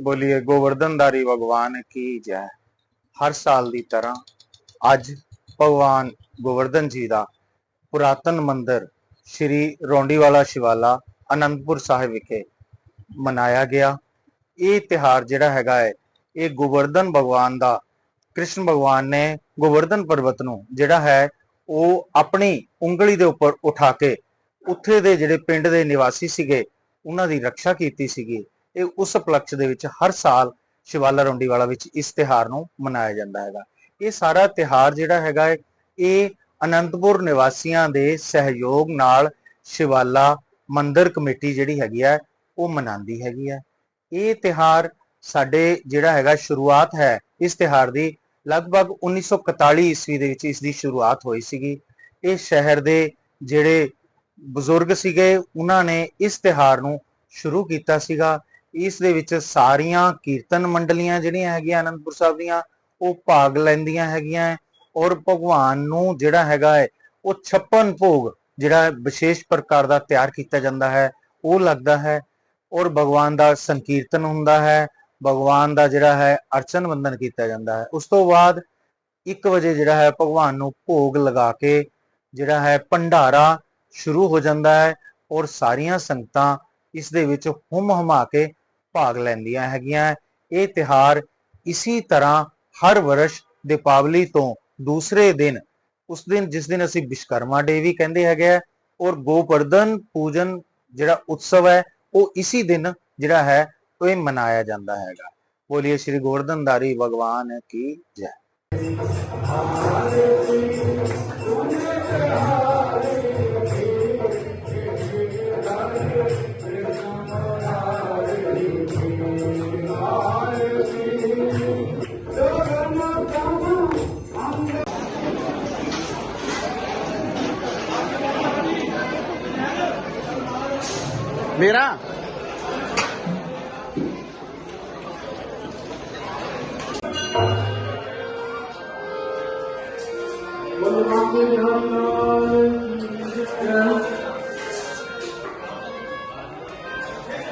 ਬੋਲੀਏ ਗੋਵਰਧਨਦਾਰੀ ਭਗਵਾਨ ਕੀ ਜੈ। ਹਰ ਸਾਲ ਦੀ ਤਰ੍ਹਾਂ ਅੱਜ ਭਗਵਾਨ ਗੋਵਰਧਨ ਜੀ ਦਾ ਪੁਰਾਤਨ ਮੰਦਿਰ ਸ਼੍ਰੀ ਰੌਂਡੀਵਾਲਾ ਸ਼ਿਵਾਲਾ ਅਨੰਦਪੁਰ ਸਾਹਿਬ ਵਿਖੇ ਮਨਾਇਆ ਗਿਆ। ਇਹ ਤਿਹਾਰ ਜਿਹੜਾ ਹੈਗਾ ਹੈ ਇਹ ਗੋਵਰਧਨ ਭਗਵਾਨ ਦਾ, ਕ੍ਰਿਸ਼ਨ ਭਗਵਾਨ ਨੇ ਗੋਵਰਧਨ ਪਰਬਤ ਨੂੰ ਜਿਹੜਾ ਹੈ, ਉਹ ਆਪਣੀ ਉਂਗਲੀ ਦੇ ਉੱਪਰ ਉਠਾ ਕੇ ਉੱਥੇ ਦੇ ਜਿਹੜੇ ਪਿੰਡ ਦੇ ਨਿਵਾਸੀ ਸੀਗੇ, ਉਹਨਾਂ ਦੀ ਰੱਖਿਆ ਕੀਤੀ ਸੀਗੀ। ਇਹ ਉਸ ਉਪਲਕਸ਼ ਦੇ ਵਿੱਚ ਹਰ ਸਾਲ ਸ਼ਿਵਾਲਾ ਰੌਂਡੀਵਾਲਾ ਵਿੱਚ ਇਸ ਤਿਹਾਰ ਨੂੰ ਮਨਾਇਆ ਜਾਂਦਾ ਹੈਗਾ। ਇਹ ਸਾਰਾ ਤਿਹਾਰ ਜਿਹੜਾ ਹੈਗਾ ਹੈ, ਇਹ ਅਨੰਦਪੁਰ ਨਿਵਾਸੀਆਂ ਦੇ ਸਹਿਯੋਗ ਨਾਲ ਸ਼ਿਵਾਲਾ ਮੰਦਿਰ ਕਮੇਟੀ ਜਿਹੜੀ ਹੈਗੀ ਹੈ, ਉਹ ਮਨਾਉਂਦੀ ਹੈਗੀ ਹੈ। ਇਹ ਤਿਹਾਰ ਸਾਡੇ ਜਿਹੜਾ ਹੈਗਾ ਸ਼ੁਰੂਆਤ ਹੈ, ਇਸ ਤਿਹਾਰ ਦੀ ਲਗਭਗ 1941 ਈਸਵੀ ਦੇ ਵਿੱਚ ਇਸ ਦੀ ਸ਼ੁਰੂਆਤ ਹੋਈ ਸੀਗੀ। ਇਹ ਸ਼ਹਿਰ ਦੇ ਜਿਹੜੇ ਬਜ਼ੁਰਗ ਸੀਗੇ, ਉਹਨਾਂ ਨੇ ਇਸ ਤਿਹਾਰ ਨੂੰ ਸ਼ੁਰੂ ਕੀਤਾ ਸੀਗਾ। ਇਸ ਦੇ ਵਿੱਚ ਸਾਰੀਆਂ ਕੀਰਤਨ ਮੰਡਲੀਆਂ ਜਿਹੜੀਆਂ ਹੈਗੀਆਂ ਅਨੰਦਪੁਰ ਸਾਹਿਬ ਦੀਆਂ, ਉਹ ਭਾਗ ਲੈਂਦੀਆਂ ਹੈਗੀਆਂ ਹੈ ਔਰ ਭਗਵਾਨ ਨੂੰ ਜਿਹੜਾ ਹੈਗਾ ਹੈ ਉਹ 56 ਭੋਗ ਜਿਹੜਾ ਵਿਸ਼ੇਸ਼ ਪ੍ਰਕਾਰ ਦਾ ਤਿਆਰ ਕੀਤਾ ਜਾਂਦਾ ਹੈ, ਉਹ ਲੱਗਦਾ ਹੈ ਔਰ ਭਗਵਾਨ ਦਾ ਸੰਕੀਰਤਨ ਹੁੰਦਾ ਹੈ, ਭਗਵਾਨ ਦਾ ਜਿਹੜਾ ਹੈ ਅਰਚਨ ਬੰਦਨ ਕੀਤਾ ਜਾਂਦਾ ਹੈ। ਉਸ ਤੋਂ ਬਾਅਦ 1 ਵਜੇ ਜਿਹੜਾ ਹੈ ਭਗਵਾਨ ਨੂੰ ਭੋਗ ਲਗਾ ਕੇ ਜਿਹੜਾ ਹੈ ਭੰਡਾਰਾ ਸ਼ੁਰੂ ਹੋ ਜਾਂਦਾ ਹੈ ਔਰ ਸਾਰੀਆਂ ਸੰਗਤਾਂ ਇਸ ਦੇ ਵਿੱਚ ਹੁਮ ਹਮਾ ਕੇ ਭਾਗ ਲੈਂਦੀਆਂ ਹੈਗੀਆਂ। ਇਹ ਤਿਹਾਰ ਇਸੀ ਤਰ੍ਹਾਂ ਹਰ ਵਰਸ਼ ਦੀਪਾਵਲੀ ਤੋਂ ਦੂਸਰੇ ਦਿਨ, ਉਸ ਦਿਨ ਜਿਸ ਦਿਨ ਅਸੀਂ ਵਿਸ਼ਕਰਮਾ ਡੇ ਵੀ ਕਹਿੰਦੇ ਹੈਗੇ ਆ, ਔਰ ਗੋਵਰਧਨ ਪੂਜਨ ਜਿਹੜਾ ਉਤਸਵ ਹੈ, ਉਹ ਇਸੀ ਦਿਨ ਜਿਹੜਾ ਹੈ, ਉਹ ਇਹ ਮਨਾਇਆ ਜਾਂਦਾ ਹੈਗਾ। ਬੋਲੀਏ ਸ਼੍ਰੀ ਗੋਵਰਧਨਦਾਰੀ ਭਗਵਾਨ ਕੀ ਜੈ। मेरा